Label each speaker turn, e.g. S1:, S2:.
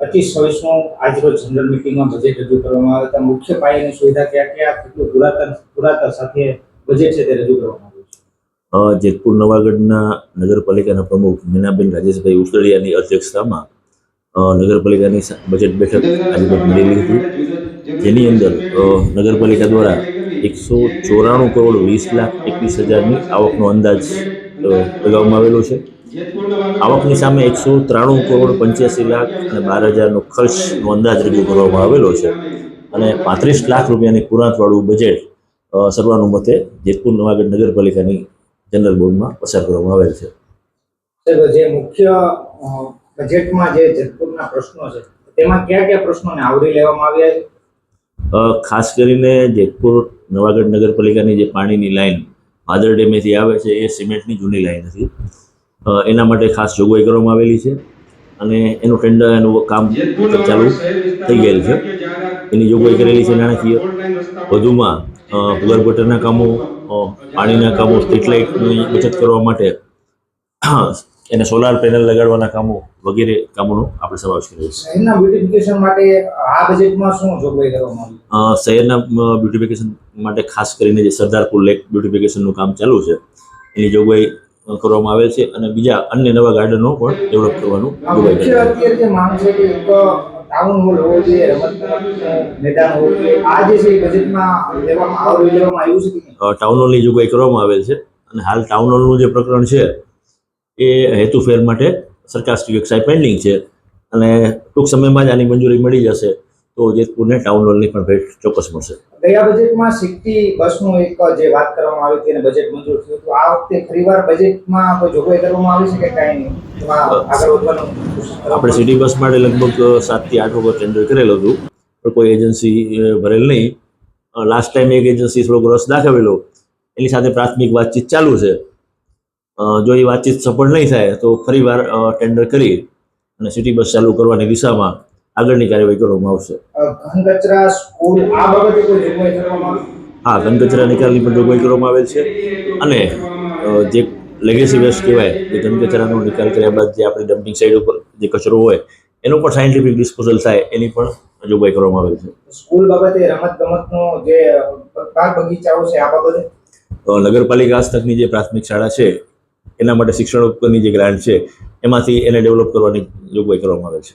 S1: પચીસ છવ્વીસનું આજરોજ જનરલ મિટિંગમાં બજેટ રજૂ કરવામાં આવે ત્યાં મુખ્ય પાયાની સુવિધા ક્યાં ક્યાં કેટલું પુરાતન પુરાતન સાથે બજેટ છે તે રજૂ કરવામાં આવ્યું છે?
S2: જેતપુર નવાગઢના નગરપાલિકાના પ્રમુખ મીનાબેન રાજેશભાઈ ઉસળિયાની અધ્યક્ષતામાં નગરપાલિકાની બજેટ બેઠક આજે મળેલી હતી. જેની અંદર નગરપાલિકા દ્વારા એકસો ચોરાણું કરોડ વીસ લાખ એકવીસ હજારની આવકનો અંદાજ લગાવવામાં આવેલો છે. આવકની સામે એકસો ત્રાણું કરોડ પંચ્યાસી લાખ અને બાર હજારનો ખર્ચનો અંદાજ રજૂ કરવામાં આવેલો છે. અને પાંત્રીસ લાખ રૂપિયાની પુરાંતવાળું બજેટ સર્વાનુમતે જેતપુર નવાગઢ નગરપાલિકાની જનરલ બોર્ડમાં પસાર કરવામાં આવેલ છે.
S1: જે મુખ્ય બજેટમાં જે જેતપુરના પ્રશ્નો છે તેમાં કયા કયા પ્રશ્નોને આવરી લેવામાં આવ્યા છે?
S2: ખાસ કરીને જેતપુર નવાગઢ નગરપાલિકાની જે પાણીની લાઈન માદર ડેમેથી આવે છે એ સિમેન્ટની જૂની લાઈન હતી. એના માટે ખાસ જોગવાઈ કરવામાં આવેલી છે. અને એનું ટેન્ડર એનું કામ ચાલુ થઈ ગયેલ છે. એની જોગવાઈ કરેલી છે નાણાકીય. વધુમાં ભૂગર્ભ ગટરના કામો પાણીના કામો સ્ટ્રીટ લાઇટની બચત કરવા માટે એને સોલાર પેનલ લગાડવાના કામો વગેરે કામોનો આપણે સમાવેશ કર્યો છે.
S1: શહેરના બ્યુટિફિકેશન માટે આ બજેટમાં શું જોગવાઈ કરવામાં આવી?
S2: શહેરના બ્યુટિફિકેશન માટે ખાસ કરીને જે સરદારપુર લેક બ્યુટિફિકેશનનું કામ ચાલુ છે એની જોગવાઈ કરવામાં આવેલ છે અને બીજા અન્ય નવા ગાર્ડનો પણ ડેવલપ કરવાનું
S1: ટાઉન હોલ હોવો જોઈએ મેદાન હોવું જોઈએ આ જે છે બજેટમાં લેવામાં આવ્યું છે
S2: ટાઉન હોલની જોગવાઈ કરવામાં આવેલ છે અને હાલ ટાઉન હોલનું જે પ્રકરણ છે એ હેતુફેર માટે સરકાર શ્રી વ્યવસાય પેન્ડિંગ છે અને ટૂંક સમયમાં જ આની મંજૂરી મળી જશે. તો જેતપુરને ટાઉન હોલની પણ ભેટ ચોક્કસ મળશે.
S1: ગયા બજેટમાં સિટી બસનું એક જે વાત કરવામાં આવી હતી અને બજેટ મંજૂર થયું તો આ વખતે ફરીવાર બજેટમાં કોઈ જોગવાઈ કરવામાં આવી છે કે કાંઈ નહીં? આગળ વધવાનું
S2: આપણે સિટી બસ માટે લગભગ સાતથી આઠ વખત ટેન્ડર કરેલું હતું પણ કોઈ એજન્સી ભરેલ નહીં. લાસ્ટ ટાઈમ એક એજન્સી થોડોક રસ દાખવેલો એની સાથે પ્રાથમિક વાતચીત ચાલુ છે. જો એ વાતચીત સફળ નહીં થાય તો ફરીવાર વાર ટેન્ડર કરી અને સિટી બસ ચાલુ કરવાની દિશામાં આગળની કાર્યવાહી કરવામાં આવશે. હા ઘન કચરા નિકાલની પણ જોગવાઈ કરવામાં આવેલ છે. અને જે લેગેસી વેસ્ટ કહેવાય કે ઘન કચરાનો નિકાલ કર્યા બાદ જે આપણી ડમ્પિંગ સાઇડ ઉપર જે કચરો હોય એનું પણ સાયન્ટિફિક ડિસ્પોઝલ થાય એની પણ જોગવાઈ કરવામાં આવેલ છે.
S1: સ્કૂલ બાબતે રમત ગમતનો જે બાગ બગીચાઓ છે આ બાબતે?
S2: નગરપાલિકા હસ્તકની જે પ્રાથમિક શાળા છે એના માટે શિક્ષણ ઉપરની જે ગ્રાન્ટ છે એમાંથી એને ડેવલપ કરવાની જોગવાઈ કરવામાં આવે છે.